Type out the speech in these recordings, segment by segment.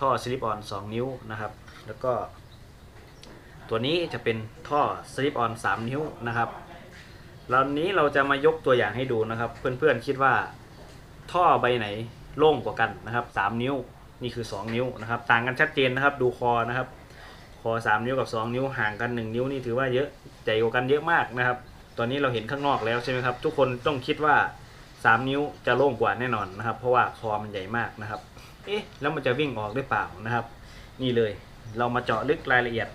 ท่อสลิปออน2นิ้วนะครับ แล้วก็ ตัวนี้จะเป็นท่อสลิปออน3นิ้วนะครับแล้วนี้เราจะมายกตัวอย่างให้ดูนะครับ เพื่อนๆคิดว่าท่อใบไหนโล่งกว่ากันนะครับ 3 นิ้วนี่คือ 2 นิ้วนะครับ ต่างกันชัดเจนนะครับ ดูคอนะครับ คอ 3 นิ้วกับ 2 นิ้วห่างกัน 1 นิ้วนี่ถือว่าเยอะใหญ่กว่ากันเยอะมากนะครับ ตอนนี้เราเห็นข้างนอกแล้วใช่ไหมครับ ทุกคนต้องคิดว่า 3 นิ้วจะโล่งกว่าแน่นอนนะครับ เพราะว่าคอมันใหญ่มากนะครับ เอ๊ะแล้วมันจะวิ่งออกได้เปล่านะครับ นี่เลยเรามาเจาะลึกรายละเอียด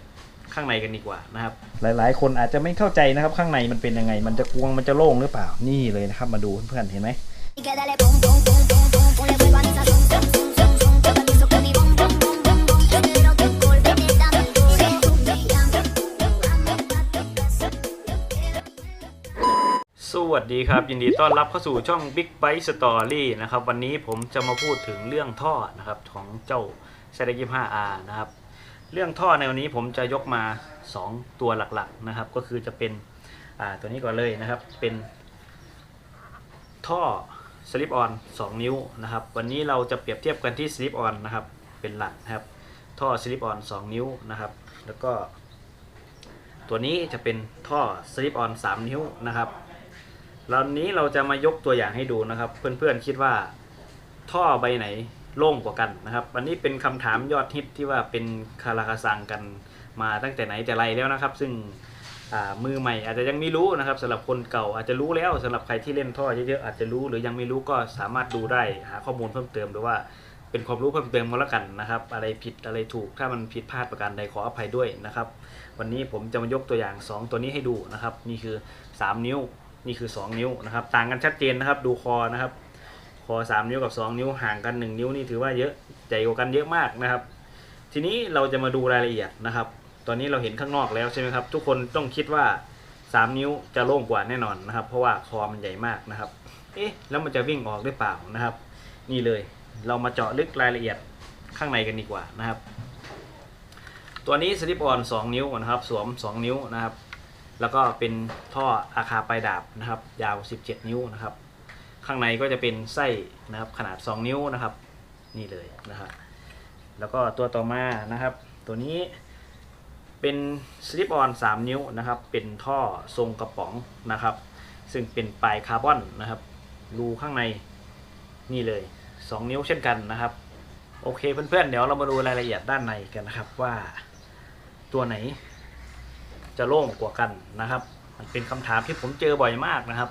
ข้างในกันดีกว่านะครับ หลายๆ คนอาจจะไม่เข้าใจนะครับ ข้างในมันเป็นยังไง มันจะกวงมันจะโล่งหรือเปล่านี่เลยนะครับ มาดูเพื่อนๆเห็นไหม วัสดีครับ ยินดีต้อนรับเข้าสู่ช่อง Big Bite Story นะครับ วันนี้ผมจะมาพูดถึงเรื่องท่อนะครับของเจ้า z 2 5 r นะครับ เรื่องท่อในวันนี้ผมจะยกมา 2 ตัวหลักๆนะครับ ก็คือจะเป็นตัวนี้ก่อนเลยนะครับ เป็นท่อ slip on 2นิ้วนะครับ วันนี้เราจะเปรียบเทียบกันที่ slip on นะครับ เป็นหลักนะครับ ท่อ slip on 2นิ้วนะครับ แล้วก็ ตัวนี้จะเป็นท่อ slip on 3นิ้วนะครับ แล้วนี้เราจะมายกตัวอย่างให้ดูนะครับ เพื่อนๆคิดว่าท่อใบไหนโล่งกว่ากันนะครับวันนี้เป็นคำถามยอดฮิตที่ว่าเป็นคาราคาซังกันมาตั้งแต่ไหนแต่ไรแล้วนะครับ ซึ่งมือใหม่อาจจะยังไม่รู้นะครับสำหรับคนเก่าอาจจะรู้แล้วสำหรับใครที่เล่นท่อเยอะๆอาจจะรู้หรือยังไม่รู้ก็สามารถดูได้หาข้อมูลเพิ่มเติมหรือว่าเป็นความรู้เพิ่มเติมมาแล้วกันนะครับ อะไรผิดอะไรถูกถ้ามันผิดพลาดประการใดขออภัยด้วยนะครับ วันนี้ผมจะมายกตัวอย่าง 2 ตัวนี้ให้ดูนะครับ นี่คือ 3 นิ้ว นี่คือ 2 นิ้วนะครับ ต่างกันชัดเจนนะครับ ดูคอนะครับ คอ 3 นิ้วกับ 2 นิ้วห่างกัน 1 นิ้วนี่ถือว่าเยอะใหญ่กว่ากันเยอะมากนะครับ ทีนี้เราจะมาดูรายละเอียดนะครับ ตอนนี้เราเห็นข้างนอกแล้วใช่ไหมครับ ทุกคนต้องคิดว่า 3 นิ้วจะโล่งกว่าแน่นอนนะครับ เพราะว่าคอมันใหญ่มากนะครับ เอ๊ะแล้วมันจะวิ่งออกได้เปล่านะครับ นี่เลยเรามาเจาะลึกรายละเอียดข้างในกันดีกว่านะครับ ตัวนี้สลิปออน 2 นิ้วนะครับ สวม 2 นิ้วนะครับ แล้วก็เป็นท่ออาคาปลายดาบนะครับ ยาว 17 นิ้วนะครับ ข้างในก็จะเป็นไส้นะครับขนาด 2 นิ้วนะครับ นี่เลยนะครับ แล้วก็ตัวต่อมานะครับ ตัวนี้เป็นสลิปออน 3 นิ้วนะครับ เป็นท่อทรงกระป๋องนะครับ ซึ่งเป็นปลายคาร์บอนนะครับ รูข้างในนี่เลย 2 นิ้วเช่นกันนะครับ โอเคเพื่อนๆเดี๋ยวเรามาดูรายละเอียดด้านในกันนะครับว่าตัวไหน จะโล่งกว่ากันนะครับ มันเป็นคำถามที่ผมเจอบ่อยมากนะครับ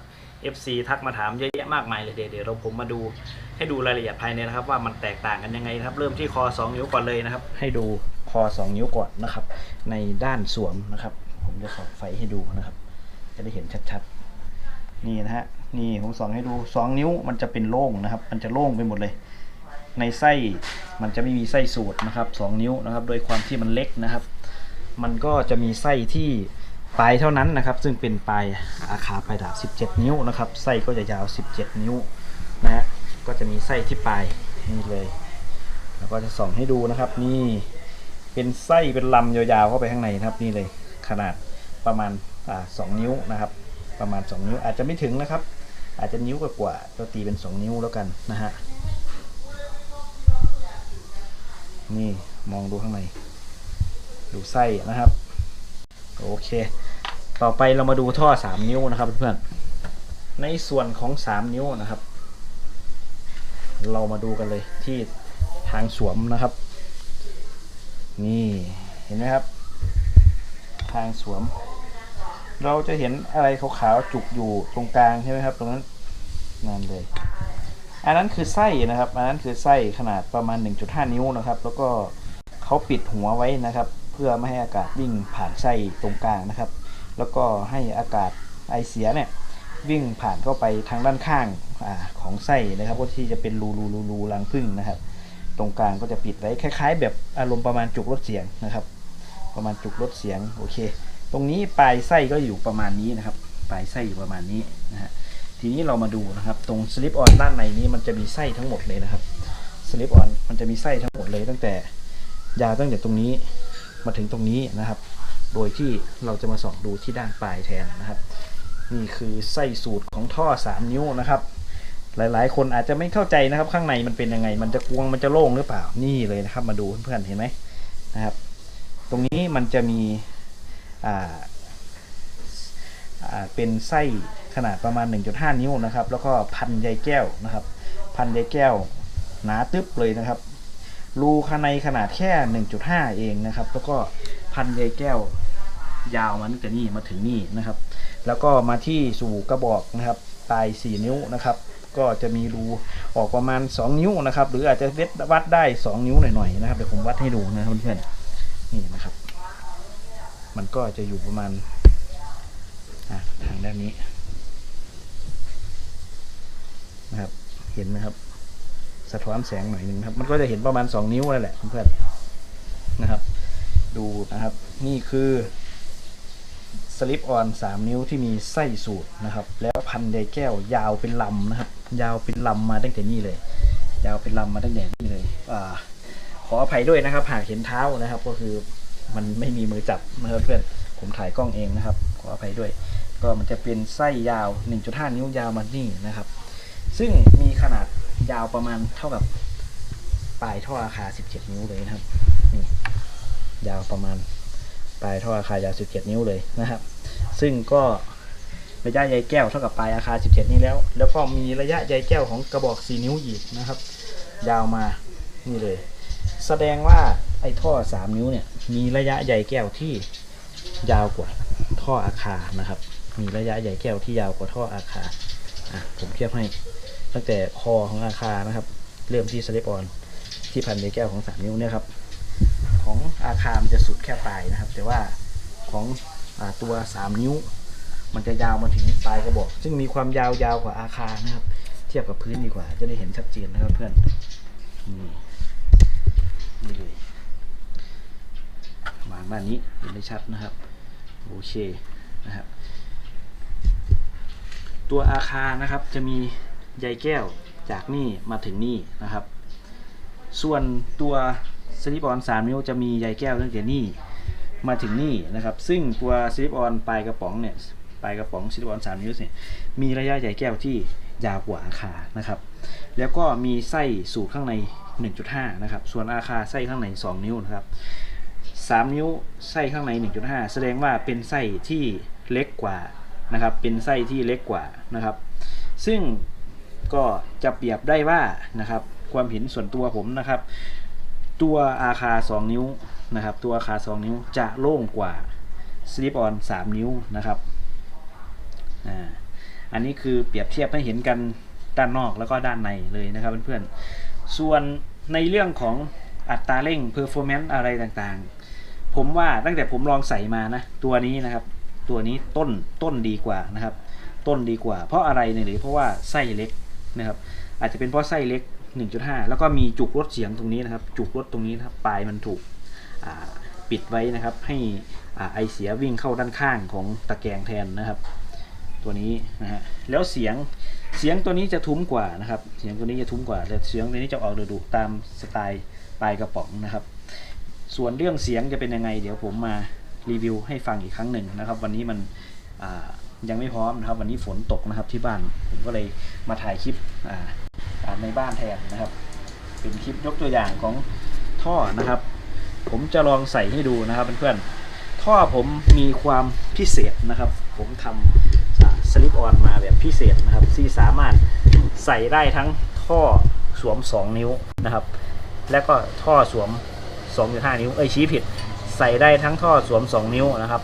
FC ทักมาถามเยอะแยะมากมายเลยเดี๋ยวเราผมมาดูให้ดูรายละเอียดภายในนะครับ ว่ามันแตกต่างกันยังไงครับ เริ่มที่คอ 2 นิ้วก่อนเลยนะครับ ให้ดูคอ 2 นิ้วก่อนนะครับ ในด้านสวมนะครับ ผมจะส่องไฟให้ดูนะครับ จะได้เห็นชัดๆ นี่นะฮะนี่ผมส่องให้ดู 2 นิ้วมันจะเป็นโล่งนะครับ มันจะโล่งไปหมดเลย ในไส้มันจะไม่มีไส้สูตรนะครับ 2 นิ้วนะครับ โดยความที่มันเล็กนะครับ มันก็จะมีไส้ที่ปลายเท่านั้นนะครับ ซึ่งเป็นปลายอาคาปลายดาบ 17 นิ้วนะครับไส้ก็จะยาว 17 นิ้วนะฮะก็จะมีไส้ที่ปลายนี่เลย แล้วก็จะส่องให้ดูนะครับนี่เป็นไส้เป็นลำยาวๆเข้าไปข้างในนะครับนี่เลยขนาดประมาณอ่าสองนิ้วนะครับ ประมาณ 2 นิ้วอาจจะไม่ถึงนะครับ อาจจะนิ้วกว่าๆก็ตีเป็น 2 นิ้วแล้วกันนะฮะนี่มองดูข้างใน ดูไส้นะครับ โอเค ต่อไปเรามาดูท่อ 3 นิ้วนะครับเพื่อนๆในส่วนของ 3 นิ้วนะครับ เรามาดูกันเลยที่ทางสวมนะครับ นี่เห็นไหมครับ ทางสวม เราจะเห็นอะไรขาวๆจุกอยู่ตรงกลางใช่ไหมครับ ตรงนั้นนั่นเลยอันนั้นคือไส้นะครับ อันนั้นคือไส้ขนาดประมาณ 1.5 นิ้วนะครับ แล้วก็เขาปิดหัวไว้นะครับ พื่อไม่ให้อากาศวิ่งผ่านไส้ตรงกลางนะครับ แล้วก็ให้อากาศไอเสียเนี่ยวิ่งผ่านเข้าไปทางด้านข้างอของไส้นะครับก็ที่จะเป็นรูรูรูรูรังผึ้งนะครับ ตรงกลางก็จะปิดไว้คล้ายๆ แบบอารมณ์ประมาณจุกลดเสียงนะครับ ประมาณจุกลดเสียงโอเค ตรงนี้ปลายไส้ก็อยู่ประมาณนี้นะครับ ปลายไส้อยู่ประมาณนี้นะฮะทีนี้เรามาดูนะครับ ตรงสลิปออนด้านในนี้มันจะมีไส้ทั้งหมดเลยนะครับสลิปออนมันจะมีไส้ทั้งหมดเลยตั้งแต่ยาวตั้งแต่ตรงนี้ มาถึงตรงนี้นะครับ โดยที่เราจะมาส่องดูที่ด้านปลายแทนนะครับ นี่คือไส้สูตรของท่อ 3 นิ้วนะครับ หลายๆ คนอาจจะไม่เข้าใจนะครับ ข้างในมันเป็นยังไง มันจะกวงมันจะโล่งหรือเปล่านี่เลยนะครับ มาดูเพื่อนๆเห็นไหมนะครับ ตรงนี้มันจะมีอ่าเป็นไส้ขนาดประมาณ 1.5 นิ้วนะครับ แล้วก็พันใยแก้วนะครับ พันใยแก้วหนาตึ๊บเลยนะครับ รูข้างในขนาดแค่ 1.5 เองนะครับ แล้วก็พันใยแก้วยาวมาตั้งแต่นี่มาถึงนี่นะครับ แล้วก็มาที่สู่กระบอกนะครับปลาย 4 นิ้วนะครับ ก็จะมีรูออกประมาณ 2 นิ้วนะครับ หรืออาจจะเวทวัดได้ 2 นิ้วหน่อยๆนะครับเดี๋ยวผมวัดให้ดูนะครับเพื่อนๆนี่นะครับ มันก็จะอยู่ประมาณทางด้านนี้นะครับ เห็นไหมครับ สะท้อนแสงหน่อยหนึงครับ มันก็จะเห็นประมาณ 2 นิ้วนั่นแหละเพื่อนนะครับ ดูนะครับ นี่คือสลิปออน3นิ้วที่มีไส้สูตรนะครับ แล้วพันใยแก้วยาวเป็นลำนะครับ ยาวเป็นลำมาตั้งแต่นี่เลย ยาวเป็นลำมาตั้งแต่นี่เลยอขออภัยด้วยนะครับ หากเห็นเท้านะครับ ก็คือมันไม่มีมือจับนะครับเพื่อนผมถ่ายกล้องเองนะครับ ขออภัยด้วย ก็มันจะเป็นไส้ยาว 1.5 นิ้วยาวมานี่นะครับ ซึ่งมีขนาดยาวประมาณเท่ากับปลายท่ออาคา 17 นิ้วเลยนะครับนี่ยาวประมาณปลายท่ออาคายาว 17 นิ้วเลยนะครับ ซึ่งก็ระยะใยแก้วเท่ากับปลายอาคา 17 นี้แล้ว แล้วก็มีระยะใยแก้วของกระบอก 4 นิ้วอีกนะครับ ยาวมานี่เลย แสดงว่าไอ้ท่อ 3 นิ้วเนี่ยมีระยะใยแก้วที่ยาวกว่าท่ออาคานะครับ มีระยะใยแก้วที่ยาวกว่าท่ออาคาอะผมเทียบให้ ตั้งแต่คอของอาคานะครับ เริ่มที่สลิปออนที่พันใยแก้วของ 3 นิ้วเนี่ยครับ ของอาคามันจะสุดแค่ปลายนะครับ แต่ว่าของอตัว 3 นิ้ว มันจะยาวมาถึงปลายกระบอก ซึ่งมีความยาวยาวกว่าอาคานะครับ เทียบกับพื้นดีกว่า จะได้เห็นชัดเจนนะครับเพื่อนนี่เลยวางด้านนี้เห็นได้ชัดนะครับโอเคนะครับ ตัวอาคารนะครับจะมี ใยแก้วจากนี่มาถึงนี่นะครับ ส่วนตัวสลิปออน3นิ้วจะมีใยแก้วตั้งแต่นี่มาถึงนี่นะครับ ซึ่งตัวสลิปออนปลายกระป๋องเนี่ยปลายกระป๋องสลิปออน3นิ้วเนี่ยมีระยะใยแก้วที่ยาวกว่าอาคานะครับ แล้วก็มีไส้สูตรข้างใน 1.5 นะครับ ส่วนอาคาไส้ข้างใน 2 นิ้วนะครับ 3 นิ้วไส้ข้างใน 1.5 แสดงว่าเป็นไส้ที่เล็กกว่านะครับ เป็นไส้ที่เล็กกว่านะครับ ซึ่ง ก็จะเปรียบได้ว่านะครับความเห็นส่วนตัวผมนะครับ ตัวอาคา 2 นิ้วนะครับ ตัวอาคา 2 นิ้วจะโล่งกว่าสลิปออน 3 นิ้วนะครับอ่าอันนี้คือเปรียบเทียบให้เห็นกันด้านนอกแล้วก็ด้านในเลยนะครับเพื่อนๆส่วนในเรื่องของอัตราเร่ง performance อะไรต่างๆ ผมว่าตั้งแต่ผมลองใส่มานะตัวนี้นะครับ ตัวนี้ต้นต้นดีกว่านะครับ ต้นดีกว่า เพราะอะไรเนี่ยหรือเพราะว่าไส้เล็ก นะครับอาจจะเป็นเพราะไส้เล็ก 1.5 แล้วก็มีจุกลดเสียงตรงนี้นะครับ จุกลดตรงนี้นะครับปลายมันถูกปิดไว้นะครับ ให้อาไอเสียวิ่งเข้าด้านข้างของตะแกรงแทนนะครับ ตัวนี้นะฮะแล้วเสียงเสียงตัวนี้จะทุ้มกว่านะครับ เสียงตัวนี้จะทุ้มกว่าแต่เสียงตัวนี้จะออกดุๆตามสไตล์ปลายกระป๋องนะครับ ส่วนเรื่องเสียงจะเป็นยังไง เดี๋ยวผมมารีวิวให้ฟังอีกครั้งหนึ่งนะครับ วันนี้มันอ่า ยังไม่พร้อมนะครับ วันนี้ฝนตกนะครับที่บ้านผมก็เลยมาถ่ายคลิปในบ้านแทนนะครับ เป็นคลิปยกตัวอย่างของท่อนะครับ ผมจะลองใส่ให้ดูนะครับเพื่อนๆท่อผมมีความพิเศษนะครับ ผมทำสลิปออนมาแบบพิเศษนะครับที่สามารถใส่ได้ทั้งท่อสวม 2 นิ้วนะครับ และก็ท่อสวม 2.5 นิ้วเอ้ยชี้ผิด ใส่ได้ทั้งท่อสวม 2 นิ้วนะครับ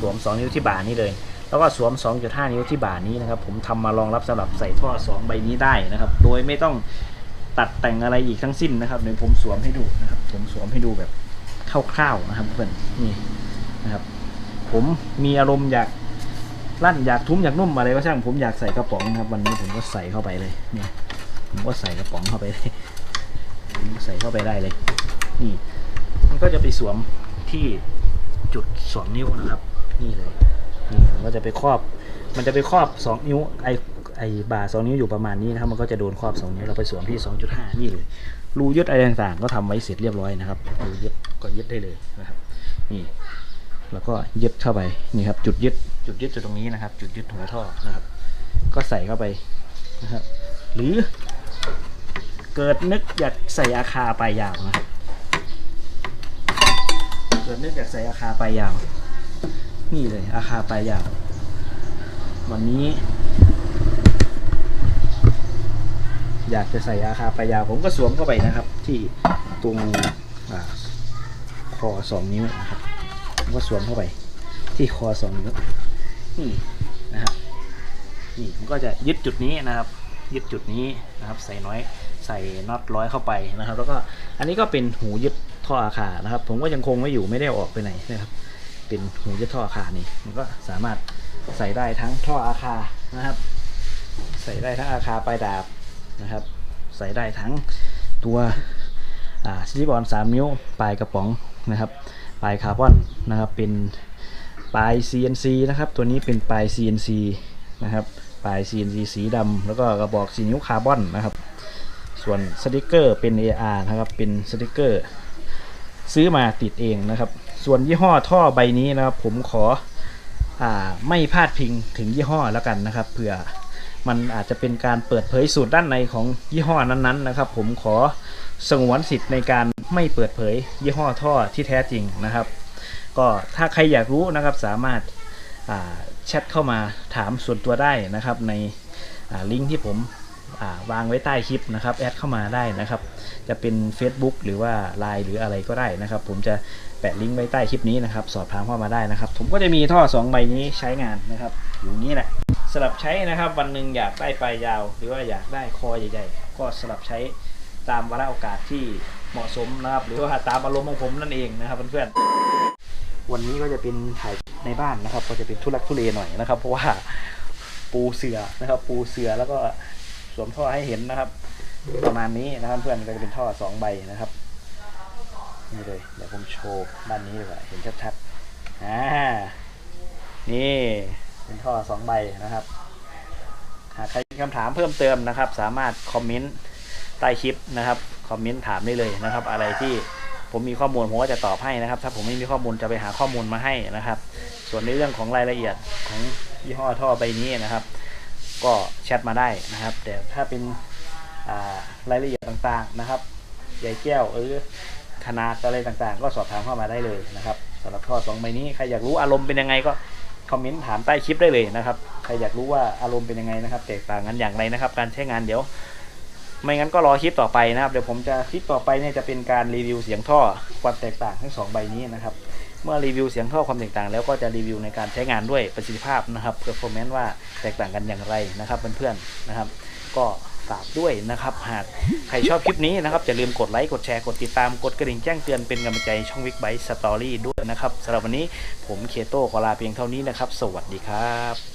สวม 2 นิ้วที่บ่านี้เลย แล้วก็สวม 2.5 นิ้วที่บ่านี้นะครับ ผมทำมารองรับสำหรับใส่ท่อ 2 ใบนี้ได้นะครับ โดยไม่ต้องตัดแต่งอะไรอีกทั้งสิ้นนะครับเดี๋ยวผมสวมให้ดูนะครับ ผมสวมให้ดูแบบคร่าวๆนะครับเพื่อนนี่นะครับ ผมมีอารมณ์อยากลั่นอยากทุ้มอยากนุ่มอะไรก็ช่างผมอยากใส่กระป๋องนะครับ วันนี้ผมก็ใส่เข้าไปเลยนี่ผมก็ใส่กระป๋องเข้าไปเลยใส่เข้าไปได้เลย นี่ มันก็จะไปสวมที่จุดสองนิ้วนะครับ นี่เลยนี่มันก็จะไปครอบ มันจะไปครอบสองนิ้วไอไอบ่าสองนิ้วอยู่ประมาณนี้นะครับมันก็จะโดนครอบสองนิ้วเราไปสวมที่สองจุดห้านี่เลยรูยึดอะไรต่างๆ ก็ทำไว้เสร็จเรียบร้อยนะครับรูยึดก็ยึดได้เลยนะครับนี่แล้วก็ยึดเข้าไปนี่ครับจุดยึดจุดยึดจุดตรงนี้นะครับ จุดยึดหัวท่อนะครับ ก็ใส่เข้าไปนะครับหรือเกิดนึกอยากใส่อาคาปลายยาวนะครับเกิดนึกอยากใส่อาคาปลายยาว นี่เลยอาคาปลายยาว วันนี้ อยากจะใส่อาคาปลายยาว ผมก็สวมเข้าไปนะครับ ที่ตรงอคอสองนิ้วนะครับผมก็สวมเข้าไป ที่คอสองนิ้วนี่นะครับนี่ผมก็จะยึดจุดนี้นะครับ ยึดจุดนี้นะครับ ใส่น้อยใส่น็อตร้อยเข้าไปนะครับ แล้วก็อันนี้ก็เป็นหูยึดท่ออาคานะครับ ผมก็ยังคงไว้อยู่ไม่ได้ออกไปไหนนะครับ เป็นหูยึดท่ออาคานี่มันก็สามารถใส่ได้ทั้งท่ออาคานะครับ ใส่ได้ทั้งอาคาปลายดาบนะครับ ใส่ได้ทั้งตัวซิลิบอน3นิ้วปลายกระป๋องนะครับ ปลายคาร์บอนนะครับเป็นปลาย CNC นะครับ ตัวนี้เป็นปลาย CNC นะครับปลาย CNC สีดำแล้วก็กระบอกสีนิ้วคาร์บอนนะครับ ส่วนสติกเกอร์เป็น AR นะครับเป็นสติกเกอร์ ซื้อมาติดเองนะครับ ส่วนยี่ห้อท่อใบนี้นะครับผมขออ่าไม่พาดพิงถึงยี่ห้อแล้วกันนะครับเผื่อมันอาจจะเป็นการเปิดเผยสูตรด้านในของยี่ห้อนั้นๆนะครับ ผมขอสงวนสิทธิ์ในการไม่เปิดเผยยี่ห้อท่อที่แท้จริงนะครับ ก็ถ้าใครอยากรู้นะครับสามารถแชทเข้ามาถามส่วนตัวได้นะครับในลิงก์ที่ผม วางไว้ใต้คลิปนะครับแอดเข้ามาได้นะครับ จะเป็น Facebook หรือว่า Line หรืออะไรก็ได้นะครับ ผมจะแปะลิงก์ไว้ใต้คลิปนี้นะครับ สอบถามเข้ามาได้นะครับ ผมก็จะมีท่อ 2 ใบนี้ใช้งานนะครับ อยู่นี้แหละสลับใช้นะครับ วันหนึ่งอยากได้ปลายยาว หรือว่าอยากได้คอใหญ่ๆ ก็สลับใช้ตามวาระโอกาสที่เหมาะสมนะครับ หรือว่าตามอารมณ์ของผมนั่นเองนะครับเพื่อนๆวันนี้ก็จะเป็นถ่ายในบ้านนะครับ ก็จะเป็นทุลักทุเลหน่อยนะครับ เพราะว่าปูเสือนะครับ ปูเสือแล้วก็ สวมท่อให้เห็นนะครับ ประมาณนี้นะครับเพื่อนก็จะเป็นท่อสองใบนะครับนี่เลยเดี๋ยวผมโชว์ด้านนี้ดีกว่าเห็นชัดๆอ่านี่เป็นท่อสองใบนะครับหากใครมีคำถามเพิ่มเติมนะครับ สามารถคอมเมนต์ใต้คลิปนะครับคอมเมนต์ถามได้เลยนะครับ อะไรที่ผมมีข้อมูลผมก็จะตอบให้นะครับ ถ้าผมไม่มีข้อมูลจะไปหาข้อมูลมาให้นะครับ ส่วนในเรื่องของรายละเอียดของยี่ห้อท่อใบนี้นะครับ ก็แชทมาได้นะครับแต่ถ้าเป็นรายละเอียดต่างๆนะครับใหญ่แก้วหรือขนาดอะไรต่างๆ ก็สอบถามเข้ามาได้เลยนะครับสำหรับท่อสองใบนี้ใครอยากรู้อารมณ์เป็นยังไงก็คอมเมนต์ถามใต้คลิปได้เลยนะครับใครอยากรู้ว่าอารมณ์เป็นยังไงนะครับ แตกต่างกันอย่างไรนะครับ การใช้งานเดี๋ยว ไม่งั้นก็รอคลิปต่อไปนะครับเดี๋ยวผมจะคลิปต่อไปเนี่ยจะเป็นการรีวิวเสียงท่อความแตกต่างทั้งสองใบนี้นะครับ เมื่อรีวิวเสียงท่อความแตกต่าง แล้วก็จะรีวิวในการใช้งานด้วยประสิทธิภาพนะครับเพื่อคอมเมนต์ว่าแตกต่างกันอย่างไรนะครับเพื่อนๆนะครับ ก็ฝากด้วยนะครับ หากใครชอบคลิปนี้นะครับอย่าลืมกดไลค์กดแชร์กดติดตามกดกระดิ่งแจ้งเตือนเป็นกำลังใจช่องวิกไบสตอรี่ด้วยนะครับสำหรับวันนี้ผมเคโต้ขอลาเพียงเท่านี้นะครับ สวัสดีครับ